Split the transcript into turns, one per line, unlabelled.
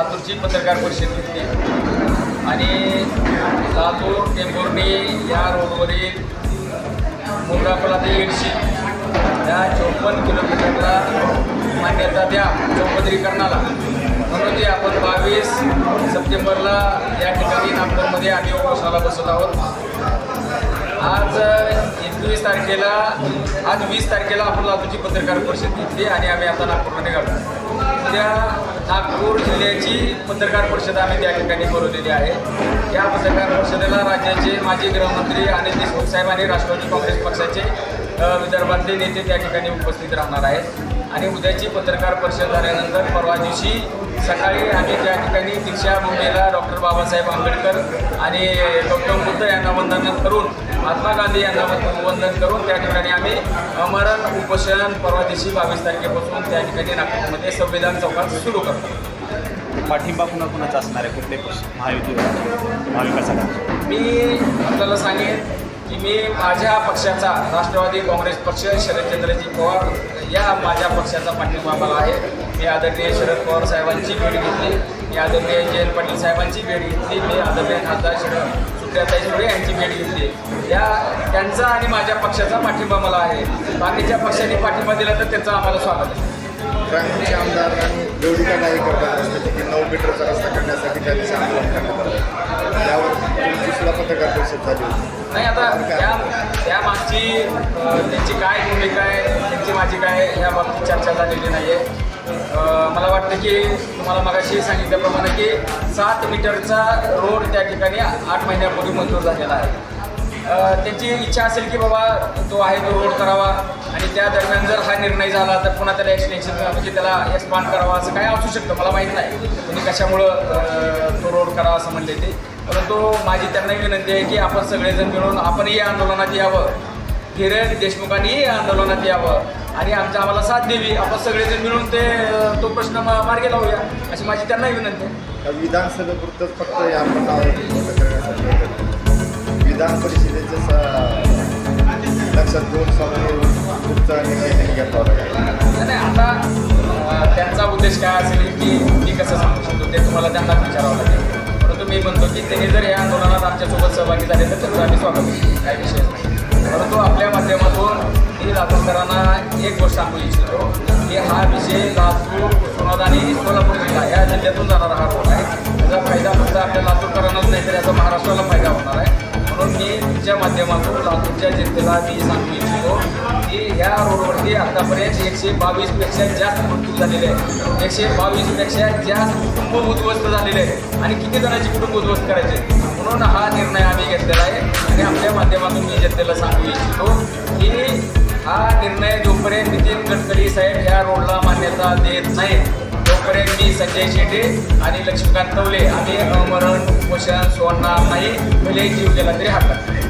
लातूरची पत्रकार परिषद घेतली. आणि लातूर टेंभुर्णी या रोडवरील मुंगापला ते येडशी या चौपन्न किलोमीटरला मान्यता द्या चौपदरीकरणाला. म्हणून ते आपण बावीस सप्टेंबरला या ठिकाणी नागपूरमध्ये आम्ही उपोषणाला बसत आहोत. आज एकवीस तारखेला आज वीस तारखेला आपण लातूरची पत्रकार परिषद घेतली आणि आम्ही आता नागपूरमध्ये निघालो त्या नागपूर जिल्ह्याची पत्रकार परिषद आम्ही त्या ठिकाणी बोलवलेली आहे. या पत्रकार परिषदेला राज्याचे माजी गृहमंत्री अनिल देशमुख साहेब आणि राष्ट्रवादी काँग्रेस पक्षाचे विदर्भातले नेते त्या ठिकाणी उपस्थित राहणार आहेत. आणि उद्याची पत्रकार परिषद झाल्यानंतर परवा दिवशी सकाळी आम्ही त्या ठिकाणी दीक्षा मुंबईला डॉक्टर बाबासाहेब आंबेडकर आणि गौतम बुद्ध यांना वंदन करून महात्मा गांधी यांना वंदन करून त्या ठिकाणी आम्ही अमरण उपोषण परवा दिवशी बावीस तारखेपासून त्या ठिकाणी नागपूरमध्ये संविधान चौकात सुरू करतो.
पाठिंबा कुणा कुणाचा असणार आहे कुठले पक्ष महायुती महाविकास आघाडी.
मी आपल्याला सांगेन की मी माझ्या पक्षाचा राष्ट्रवादी काँग्रेस पक्ष शरदचंद्रजी पवार या माझ्या पक्षाचा पाठिंबा मला आहे. मी आदरणीय शरद पवार साहेबांची भेट घेतली. मी आदरणीय जयंत पाटील साहेबांची भेट घेतली. मी आदरणीय खासदार शरद सुप्रियाताई सुळे यांची भेट घेतली. या त्यांचा आणि माझ्या पक्षाचा पाठिंबा मला आहे. बाकीच्या पक्षाने पाठिंबा दिला तर त्यांचं आम्हाला स्वागत आहे.
ग्रामीणचे आमदार नाही करतात रस्त्याची की नऊ मीटरचा रस्ता करण्यासाठी त्या दिवशी आंदोलन करण्यात आलं. त्यावर पंचवीसला पत्रकार परिषद झाली होती.
नाही आता त्या त्या त्यांची त्यांची काय भूमिका आहे त्यांची माझी काय ह्या बाबतीत चर्चा झालेली नाही आहे मला वाटतं की तुम्हाला मगाशी सांगितल्याप्रमाणे की सात मीटरचा रोड त्या ठिकाणी आठ महिन्यापूर्वी मंजूर झालेला आहे. त्यांची इच्छा असेल की बाबा तो आहे तो रोड करावा आणि त्या दरम्यान जर हा निर्णय झाला तर पुन्हा त्याला एक्सटेन्शन म्हणजे त्याला एक्सपांड करावा असं काय असू शकतं मला माहीत नाही. तुम्ही कशामुळं तो रोड करावा असं म्हणले ते. परंतु माझी त्यांना विनंती आहे की आपण सगळेजण मिळून आपणही या आंदोलनात यावं. किरण देशमुखांनीही या आंदोलनात यावं आणि आमच्या आम्हाला साथ द्यावी. आपण सगळेजण मिळून ते तो प्रश्न मार्गी लावूया अशी माझी त्यांनाही विनंती आहे.
विधानसभेपुरतंच फक्त या करण्यासाठी. विधान परिषदेचं लक्षात घेऊन तुमचा निर्णय घेतला काय
नाही आता त्यांचा उद्देश काय असेल की मी कसं सांगू शकतो ते तुम्हाला त्यांना विचारावं लागेल. परंतु मी म्हणतो की त्यांनी जर या आंदोलनात आमच्यासोबत सहभागी झाले तर त्यांचं आम्ही स्वागत काही विषय मी लातूरकरांना एक गोष्ट सांगू इच्छितो की हा विषय लातूर सोनाद आणि सोलापूर जिल्हा या जिल्ह्यातून जाणारा हा रोड आहे. त्याचा फायदा फक्त आपल्या लातूरकरांनाच नाही तर याचा महाराष्ट्राला फायदा होणार आहे. म्हणून मी तुमच्या माध्यमातून लातूरच्या जनतेला मी सांगू इच्छितो की ह्या रोडवरती आतापर्यंत एकशे बावीसपेक्षा जास्त मृत्यू झालेले आहेत. एकशे बावीसपेक्षा जास्त कुटुंब उद्ध्वस्त झालेले आहेत. आणि किती जणांची कुटुंब उद्ध्वस्त करायचे? म्हणून हा निर्णय आम्ही घेतलेला आहे. आणि आपल्या माध्यमातून मी जनतेला सांगू इच्छितो की हा निर्णय जोपर्यंत नितीन गडकरी साहेब या रोडला मान्यता देत नाही तोपर्यंत मी संजय शेटे आणि लक्ष्मीकांत तवले आम्ही अमरण उपोषण सोडणार नाही भले जीव गेला तरी हातात.